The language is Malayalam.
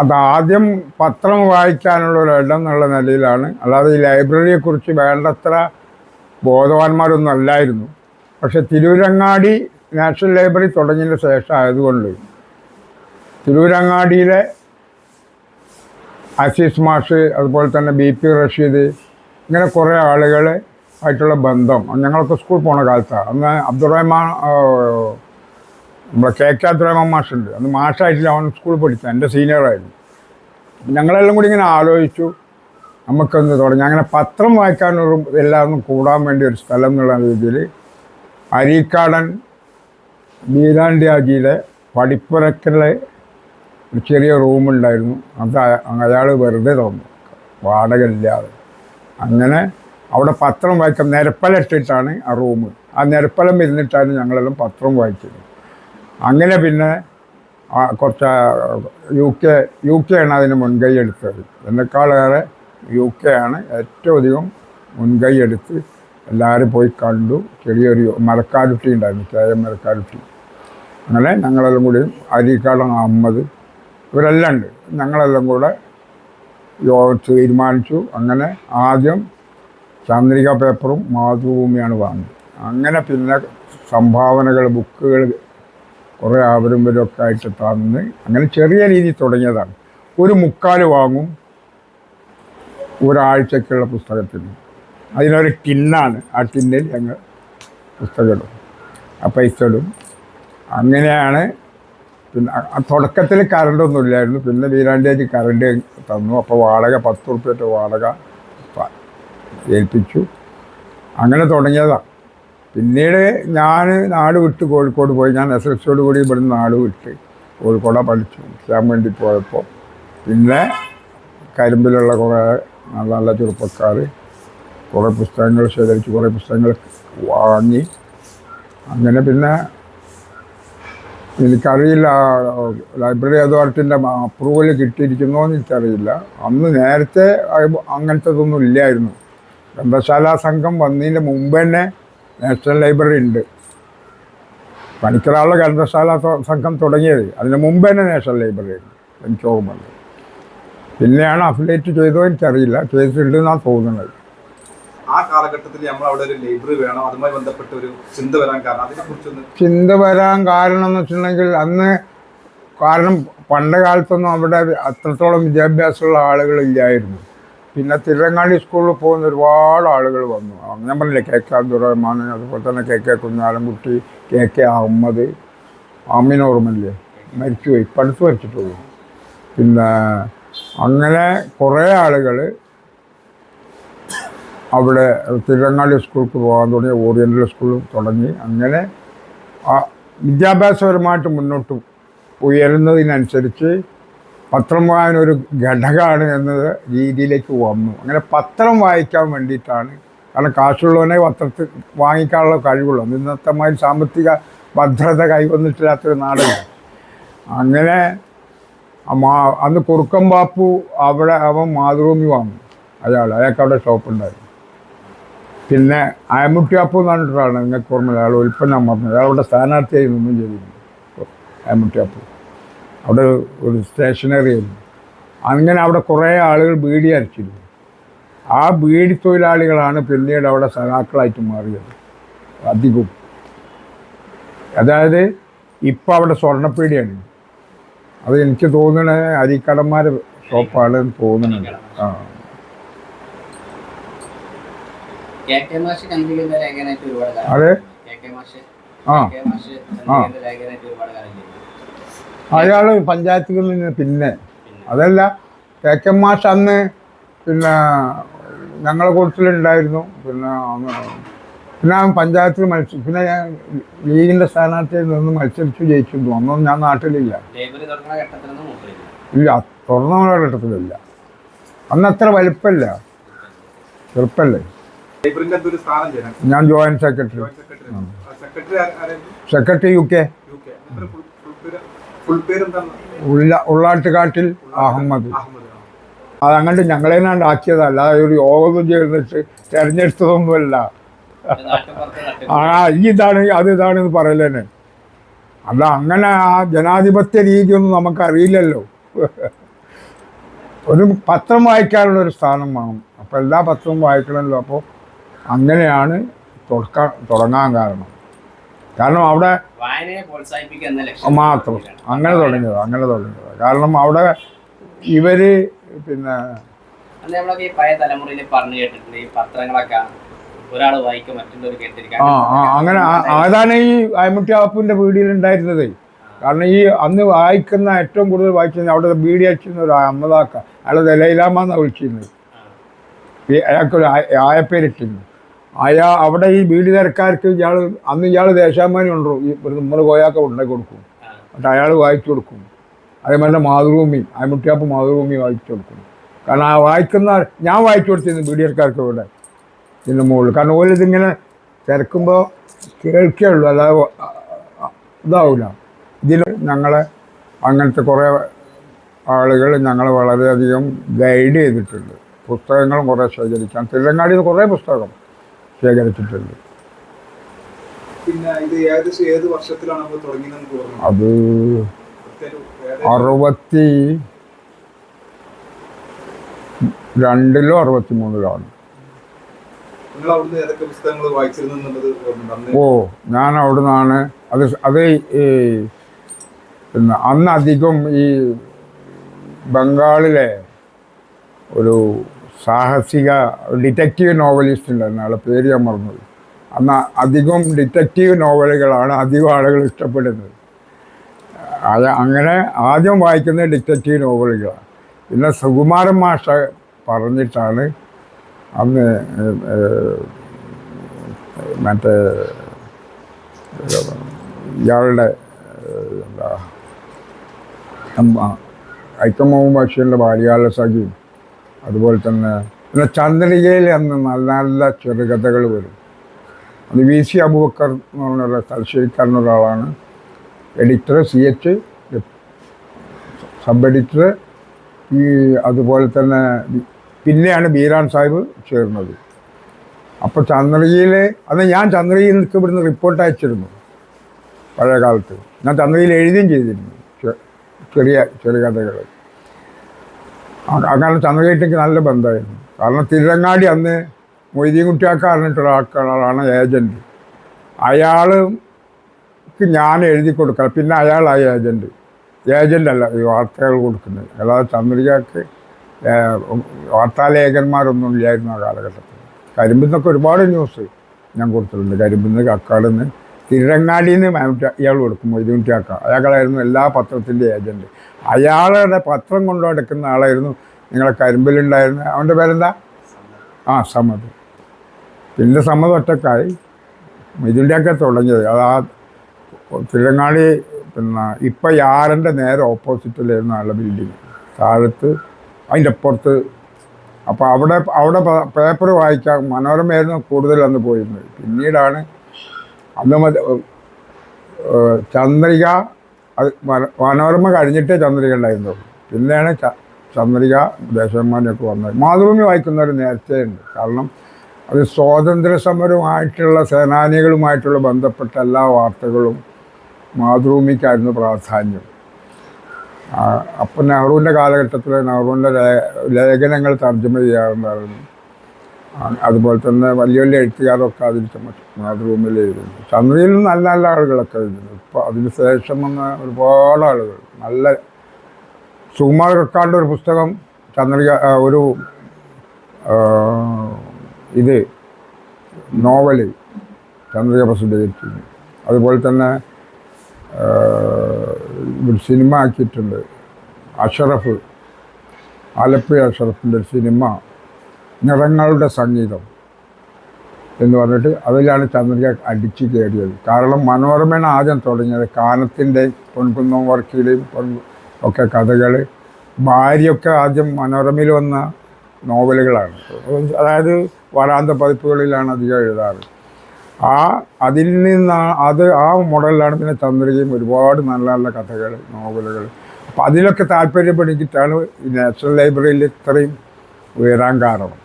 അതാദ്യം പത്രം വായിക്കാനുള്ള ഒരു ഇടം എന്നുള്ള നിലയിലാണ്. അല്ലാതെ ഈ ലൈബ്രറിയെക്കുറിച്ച് വേണ്ടത്ര ബോധവാന്മാരൊന്നും അല്ലായിരുന്നു. പക്ഷെ തിരൂരങ്ങാടി നാഷണൽ ലൈബ്രറി തുടങ്ങിയ ശേഷം ആയതുകൊണ്ട് തിരൂരങ്ങാടിയിലെ അസീസ് മാഷ് അതുപോലെ തന്നെ ബി പി റഷീദ് ഇങ്ങനെ കുറേ ആളുകൾ ആയിട്ടുള്ള ബന്ധം. ഞങ്ങളൊക്കെ സ്കൂൾ പോണ കാലത്താണ്. അന്ന് അബ്ദുറഹ്മാൻ ആ, നമ്മുടെ കെ കെ അബ്ദുറഹ്മാൻ മാഷുണ്ട്. അന്ന് മാഷായിട്ടില്ല അവൻ സ്കൂളിൽ പഠിച്ചു എന്റെ സീനിയറായിരുന്നു ഞങ്ങളെല്ലാം കൂടി ഇങ്ങനെ ആലോചിച്ചു. നമുക്കൊന്ന് തുടങ്ങി. അങ്ങനെ പത്രം വായിക്കാനൊരു എല്ലാവരും കൂടാൻ വേണ്ടി ഒരു സ്ഥലം എന്നുള്ള രീതിയിൽ അരീക്കാടൻ ബീരാണ്ടിയാജിയിലെ പടിപ്പുരക്കലെ ഒരു ചെറിയ റൂമുണ്ടായിരുന്നു അത് അയാൾ വെറുതെ തോന്നും വാടക ഇല്ലാതെ അങ്ങനെ അവിടെ പത്രം വായിക്കാൻ നിരപ്പലിട്ടിട്ടാണ് ആ റൂം ആ നിരപ്പലം ഇരുന്നിട്ടാണ് ഞങ്ങളെല്ലാം പത്രം വായിച്ചത്. അങ്ങനെ പിന്നെ കുറച്ച് യു കെ യു കെ ആണ് അതിന് മുൻകൈ എടുത്തത്. എന്നെക്കാളേറെ യു കെ ആണ് ഏറ്റവും അധികം മുൻകൈ എടുത്ത് എല്ലാവരും പോയി കണ്ടു. ചെറിയൊരു മരക്കാരുട്ടി ഉണ്ടായിരുന്നു എം മരക്കാരുട്ടി അങ്ങനെ ഞങ്ങളെല്ലാം കൂടി അരീക്കാടൻ അഹമ്മദ് ഇവരെല്ലാം ഉണ്ട്. ഞങ്ങളെല്ലാം കൂടെ തീരുമാനിച്ചു. അങ്ങനെ ആദ്യം ചന്ദ്രിക പേപ്പറും മാതൃഭൂമിയാണ് വാങ്ങിയത് അങ്ങനെ പിന്നെ സംഭാവനകൾ ബുക്കുകൾ കുറേ ആവരും ഇവരും ആയിട്ട് തന്ന് അങ്ങനെ ചെറിയ രീതി തുടങ്ങിയതാണ്. ഒരു മുക്കാൽ വാങ്ങും ഒരാഴ്ചക്കുള്ള പുസ്തകത്തിന്. അതിനൊരു ടിന്നാണ്. ആ ടിന്നിൽ ഞങ്ങൾ പുസ്തകം ആ പൈസ ഇടും. അങ്ങനെയാണ് പിന്നെ തുടക്കത്തിൽ കറണ്ടൊന്നും ഇല്ലായിരുന്നു. പിന്നെ വീരാണ്ടിയാജി കറണ്ട് തന്നു. അപ്പോൾ വാടക പത്ത് ഉറുപ്പ്യത്തെ വാടക ഏൽപ്പിച്ചു. അങ്ങനെ തുടങ്ങിയതാണ്. പിന്നീട് ഞാൻ നാട് വിട്ട് കോഴിക്കോട് പോയി. ഞാൻ എസ് എസ് കൂടി ഇവിടുന്ന് നാട് വിട്ട് കോഴിക്കോട് പഠിച്ചു. എക്സാം വേണ്ടി പോയപ്പോൾ പിന്നെ കരിമ്പിലുള്ള കുറേ നല്ല നല്ല ചെറുപ്പക്കാർ കുറേ പുസ്തകങ്ങൾ ശേഖരിച്ച് കുറേ പുസ്തകങ്ങൾ വാങ്ങി. അങ്ങനെ പിന്നെ എനിക്കറിയില്ല ലൈബ്രറി അതോറിറ്റിന്റെ അപ്രൂവൽ കിട്ടിയിരിക്കുന്നോ എന്ന് എനിക്കറിയില്ല. അന്ന് നേരത്തെ അങ്ങനത്തെ ഇതൊന്നും ഇല്ലായിരുന്നു. ഗ്രന്ഥശാലാ സംഘം വന്നതിന്റെ മുമ്പ് തന്നെ നാഷണൽ ലൈബ്രറി ഉണ്ട്. പണിക്കരാളുടെ ഗ്രന്ഥശാല സംഘം തുടങ്ങിയത്. അതിന് മുമ്പ് തന്നെ നാഷണൽ ലൈബ്രറി ഉണ്ട്. എനിക്ക് ഓർമ്മയുണ്ട് പിന്നെയാണ് അഫിലേറ്റ് ചെയ്തോ എനിക്കറിയില്ല. ചെയ്തിട്ടുണ്ട് എന്നാണ് തോന്നുന്നത്. ആ കാലഘട്ടത്തിൽ നമ്മൾ അവിടെ ഒരു ലൈബ്രറി വേണം. അതുമായി ബന്ധപ്പെട്ട ഒരു ചിന്ത വരാൻ കാരണം ചിന്ത വരാൻ കാരണം എന്ന് വെച്ചിട്ടുണ്ടെങ്കിൽ അന്ന് കാരണം പണ്ട് കാലത്തൊന്നും അവിടെ അത്രത്തോളം വിദ്യാഭ്യാസമുള്ള ആളുകളില്ലായിരുന്നു. പിന്നെ തിരുവങ്ങാടി സ്കൂളിൽ പോകുന്ന ഒരുപാട് ആളുകൾ വന്നു. ഞാൻ പറഞ്ഞില്ലേ കെ കെ അബ്ദുറഹ്മാൻ അതുപോലെ തന്നെ K K Kunhalikutty K K Ahammed അമിനോർമല്ലേ ഓർമ്മല്ലേ മരിച്ചുപോയി പഠിച്ച് മരിച്ചിട്ടുള്ളൂ. പിന്നെ അങ്ങനെ കുറേ ആളുകൾ അവിടെ തിരുവങ്ങാടി സ്കൂൾക്ക് പോകാൻ തുടങ്ങി ഓറിയന്റൽ സ്കൂൾ തുടങ്ങി. അങ്ങനെ വിദ്യാഭ്യാസപരമായിട്ട് മുന്നോട്ട് ഉയരുന്നതിനനുസരിച്ച് പത്രം വായന ഒരു ഘടകമാണ് എന്നത് രീതിയിലേക്ക് വന്നു. അങ്ങനെ പത്രം വായിക്കാൻ വേണ്ടിയിട്ടാണ്. കാരണം കാശുള്ളവനെ പത്രത്തിൽ വാങ്ങിക്കാനുള്ള കഴിവുള്ളൂ. ഇന്നത്തെ മാതിരി സാമ്പത്തിക ഭദ്രത കൈവന്നിട്ടില്ലാത്തൊരു നാടല്ല അങ്ങനെ അന്ന് കുറുക്കം ബാപ്പു അവിടെ അവൻ മാതൃഭൂമി വാങ്ങും. അയാൾ അയാൾക്ക് അവിടെ ഷോപ്പുണ്ടായിരുന്നു. പിന്നെ അയമുട്ടിയാപ്പു എന്ന് പറഞ്ഞിട്ടാണ് നിങ്ങൾക്ക് ഓർമ്മ അയാൾ ഉൽപ്പന്നം പറഞ്ഞത് അയാൾ അവിടെ സ്ഥാനാർത്ഥിയായി നിന്നും ചെയ്തിരുന്നു. അയമുട്ടിയാപ്പു. അവിടെ ഒരു സ്റ്റേഷനറി ആയിരുന്നു. അങ്ങനെ അവിടെ കുറേ ആളുകൾ ബീഡി അരച്ചിരുന്നു ആ ബീഡി തൊഴിലാളികളാണ് പിന്നീട് അവിടെ സഖാക്കളായിട്ട് മാറിയത്. അധികവും. അതായത് ഇപ്പം അവിടെ സ്വർണപ്പീടിയാണ്. അത് എനിക്ക് തോന്നുന്നത് അരിക്കടന്മാർ ഷോപ്പാണ് ആ. ലേഖനായിട്ട് ഒരുപാട് കാലം അതെ? ആ. ആ കെ മാഷ് ചന്ദ്രികന്റെ ലേഖനായിട്ട് ഒരുപാട് കാലം ചെയ്തു അയാൾ പഞ്ചായത്തിൽ നിന്ന് പിന്നെ. അതല്ല കെ കെ മാഷ് അന്ന് പിന്നെ ഞങ്ങളെ കൂട്ടത്തിലുണ്ടായിരുന്നു പിന്നെ പിന്നെ അവൻ പഞ്ചായത്തിൽ മത്സ പിന്നെ ഞാൻ ലീഗിന്റെ സ്ഥാനാർത്ഥിയിൽ നിന്ന് മത്സരിച്ചു ജയിച്ചു അന്നൊന്നും ഞാൻ നാട്ടിലില്ല. ഇല്ല തുറന്ന ഘട്ടത്തിലില്ല. അന്ന് അത്ര വലുപ്പല്ല. ചെറുപ്പല്ലേ? ഞാൻ ജോയിന്റ് സെക്രട്ടറി. സെക്രട്ടറി. സെക്രട്ടറി ആരായിരുന്നു? Secretary U K. ഉള്ള ഉള്ളാട്ടുകാട്ടിൽ അഹമ്മദ്. അതങ്ങോട്ട് ഞങ്ങളെ ഞങ്ങളേനാണ്ട് ആക്കിയതല്ല ഒരു യോഗം ചെയ്തിട്ട് തിരഞ്ഞെടുത്തതൊന്നുമല്ല. ആ ഈ ഇതാണ് അത് ഇതാണ് എന്ന് പറയലേനെ അല്ല അങ്ങനെ ആ ജനാധിപത്യ രീതിയൊന്നും നമുക്കറിയില്ലല്ലോ. ഒരു പത്രം വായിക്കാനുള്ള ഒരു സ്ഥാനം വേണം. അപ്പോൾ എല്ലാ പത്രവും വായിക്കണമല്ലോ. അപ്പോൾ അങ്ങനെയാണ് തുടക്കാൻ തുടങ്ങാൻ കാരണം. കാരണം അവിടെ മാത്രം. അങ്ങനെ തുടങ്ങിയത് അങ്ങനെ തുടങ്ങിയത്. കാരണം അവിടെ ഇവർ പിന്നെ നമ്മളൊക്കെ ഈ പഴയ തലമുറയിൽ പറഞ്ഞു കേട്ടിട്ടുണ്ട് ഈ പത്രങ്ങളൊക്കെ ഒരാൾ വായിക്കും മറ്റുള്ളവർ ആ അങ്ങനെ അതാണ് ഈ അയമുട്ടി ആപ്പിന്റെ വീഡിയോ ഉണ്ടായിരുന്നത്. കാരണം ഈ അന്ന് വായിക്കുന്ന ഏറ്റവും കൂടുതൽ വായിക്കുന്ന അവിടെ ബീഡി അയച്ചിരുന്ന ഒരു അമ്മതാക്ക അയാളെ ദലൈലാമെന്നാണ് വിളിച്ചിരുന്നത്. അയാൾക്കൊരു ആയ- ആയപ്പേരിട്ടിരുന്നു. അയാ അവിടെ ഈ ബീഡി തിരക്കാർക്ക് ഇയാൾ അന്ന് ഇയാൾ ദേശാഭിമാനി ഉണ്ടോ ഈ നമ്മൾ കോയാക്ക ഉണ്ടാക്കി കൊടുക്കും. എന്നിട്ട് അയാൾ വായിച്ചു കൊടുക്കും. അതേമാതിരി മാതൃഭൂമി അയമുട്ടിയാപ്പ് മാതൃഭൂമി വായിച്ചു കൊടുക്കും. കാരണം ആ വായിക്കുന്ന ഞാൻ വായിച്ചു കൊടുത്തിരുന്നു ബീഡിയർക്കാർക്ക് ഇവിടെ ഇതിന്റെ മുകളിൽ. കാരണം ഓരോ ഇതിങ്ങനെ തിരക്കുമ്പോൾ കേൾക്കേ ഉള്ളു. അല്ലാതെ ഇതാവില്ല ഇതിൽ ഞങ്ങളെ അങ്ങനത്തെ കുറേ ആളുകൾ ഞങ്ങളെ വളരെയധികം ഗൈഡ് ചെയ്തിട്ടുണ്ട്. പുസ്തകങ്ങളും കുറേ ശേഖരിക്കാം തിരുവങ്ങാടിയിൽ നിന്ന് കുറേ പുസ്തകം ശേഖരിച്ചിട്ടുണ്ട് അത് അറുപത്തി രണ്ടിലോ അറുപത്തി മൂന്നിലോ ആണ് നിങ്ങൾ അവിടുന്ന് പുസ്തകങ്ങൾ വായിച്ചിരുന്നു എന്നുള്ളത് ഓ ഞാൻ അവിടെ നിന്നാണ് അത് അത് ഈ പിന്നെ അന്നധികം ഈ ബംഗാളിലെ ഒരു സാഹസിക ഡിറ്റക്റ്റീവ് നോവലിസ്റ്റ് ഉണ്ടായിരുന്നു ആളെ പേര് ഞാൻ മറന്നു അന്ന് അധികം ഡിറ്റക്റ്റീവ് നോവലുകളാണ് അധികം ആളുകൾ ഇഷ്ടപ്പെടുന്നത്. അത് അങ്ങനെ ആദ്യം വായിക്കുന്ന ഡിറ്റക്റ്റീവ് നോവലുകളാണ്. പിന്നെ സുകുമാരൻ മാഷ പറഞ്ഞിട്ടാണ് അന്ന് മറ്റേ ഇയാളുടെ എന്താ ഐക്കമ്മ ഭാഷയുടെ ബാല്യകാല സഖിയും അതുപോലെ തന്നെ പിന്നെ ചന്ദ്രികയിൽ അന്ന് നല്ല നല്ല ചെറുകഥകൾ വരും. അത് വി സി അബൂബക്കർ എന്ന് പറഞ്ഞൊരു തലശ്ശേരിക്കാരൻ ഒരാളാണ്. Editor C H sub editor ഈ അതുപോലെ തന്നെ പിന്നെയാണ് ബീരാൻ സാഹിബ് ചേർന്നത്. അപ്പോൾ ചന്ദ്രയിൽ അന്ന് ഞാൻ ചന്ദ്രയിൽ നിൽക്ക് ഇവിടുന്ന് റിപ്പോർട്ട് അയച്ചിരുന്നു പഴയ കാലത്ത് ഞാൻ ചന്ദ്രയിൽ എഴുതുകയും ചെയ്തിരുന്നു. ചെറിയ ചെറിയ അങ്ങനെ ചന്ദ്രകേറ്റയ്ക്ക് നല്ല ബന്ധമായിരുന്നു. കാരണം തിരുരങ്ങാടി അന്ന് മൊയ്തീൻ കുട്ടിയാക്ക പറഞ്ഞിട്ടുള്ള ആൾക്കാരാണ് ഏജന്റ് അയാൾക്ക് ഞാൻ എഴുതി കൊടുക്കണം പിന്നെ അയാളായി ഏജന്റ് ഏജന്റല്ല ഈ വാർത്തകൾ കൊടുക്കുന്നത്. അല്ലാതെ ചന്ദ്രികക്ക് വാർത്താലേഖന്മാരൊന്നും ഇല്ലായിരുന്നു ആ കാലഘട്ടത്തിൽ. കരിമ്പിൽ നിന്നൊക്കെ ഒരുപാട് ന്യൂസ് ഞാൻ കൊടുത്തിട്ടുണ്ട്. കരിമ്പിൽ നിന്ന് കക്കാട് നിന്ന് തിരുരങ്ങാടിയിൽ നിന്ന് ഇയാൾ കൊടുക്കും മൊയ്തീൻ കുട്ടിയാക്ക. അയാളായിരുന്നു എല്ലാ പത്രത്തിന്റെ ഏജന്റ് അയാളുടെ പത്രം കൊണ്ടു നടക്കുന്ന ആളായിരുന്നു. നിങ്ങളെ കരിമ്പിലുണ്ടായിരുന്ന അവന്റെ പേരെന്താ? ആ സമ്മത്. പിന്നെ സമ്മത് ഒറ്റക്കായി. ഇതിന്റെയൊക്കെ തുടങ്ങിയത്. അത് ആ തിരങ്ങാളി പിന്നെ ഇപ്പം യാറിന്റെ നേരെ ഓപ്പോസിറ്റിലായിരുന്നു ആളുടെ ബിൽഡിങ് താഴത്ത് അതിന്റെ അപ്പുറത്ത്. അപ്പോൾ അവിടെ അവിടെ പേപ്പർ വായിക്കാൻ മനോരമയായിരുന്നു കൂടുതൽ അന്ന് പോയിരുന്നത്. പിന്നീടാണ് അന്ന് ചന്ദ്രിക അത് മന- മനോരമ കഴിഞ്ഞിട്ടേ ചന്ദ്രിക ഉണ്ടായിരുന്നുള്ളൂ പിന്നെയാണ് ചന്ദ്രിക ദേശന്മാരൊക്കെ വന്നത്. മാതൃഭൂമി വായിക്കുന്നവർ നേരത്തെ ഉണ്ട്. കാരണം അത് സ്വാതന്ത്ര്യ സമരവുമായിട്ടുള്ള സേനാനികളുമായിട്ടുള്ള ബന്ധപ്പെട്ട എല്ലാ വാർത്തകളും മാതൃഭൂമിക്കായിരുന്നു പ്രാധാന്യം. അപ്പം നെഹ്റുവിന്റെ കാലഘട്ടത്തിൽ നെഹ്റുവിന്റെ ലേഖനങ്ങൾ തർജമ ചെയ്യാറുണ്ടായിരുന്നു. അതുപോലെ തന്നെ വലിയ വലിയ എഴുത്തുകാരൊക്കെ അതിൽ ചുമ- മാതൃഭൂമിയിൽ എഴുതുന്നു ചന്ദ്രയിൽ നല്ല നല്ല ആളുകളൊക്കെ എഴുതുന്നു ഇപ്പോൾ അതിന് ശേഷം വന്ന ഒരുപാട് ആളുകൾ. നല്ല സുകുമാർ കക്കാണ്ട് ഒരു പുസ്തകം ചന്ദ്രിക ഒരു ഇത് നോവൽ ചന്ദ്രിക പ്രസിദ്ധീകരിച്ചിരുന്നു. അതുപോലെ തന്നെ ഒരു സിനിമ ആക്കിയിട്ടുണ്ട്. അഷറഫ് ആലപ്പുഴ അഷറഫിന്റെ ഒരു സിനിമ നിറങ്ങളുടെ സംഗീതം. എന്ന് പറഞ്ഞിട്ട് അതിലാണ് ചന്ദ്രിക അടിച്ചു കയറിയത്. കാരണം മനോരമയാണ് ആദ്യം തുടങ്ങിയത്. കാനത്തിന്റെ പൊൻകുന്നം വർക്കിയുടെയും ഒക്കെ കഥകൾ ഭാര്യയൊക്കെ ആദ്യം മനോരമയിൽ വന്ന നോവലുകളാണ്. അതായത് വരാന്ത പതിപ്പുകളിലാണ് അധികം എഴുതാറ്. ആ അതിൽ നിന്ന് അത് ആ മോഡലിലാണ് പിന്നെ ചന്ദ്രികയും ഒരുപാട് നല്ല നല്ല കഥകൾ നോവലുകൾ അപ്പോൾ അതിലൊക്കെ താല്പര്യപ്പെടുത്തിയിട്ടാണ് നാഷണൽ ലൈബ്രറിയിൽ ഇത്രയും ഉയരാൻ കാരണം.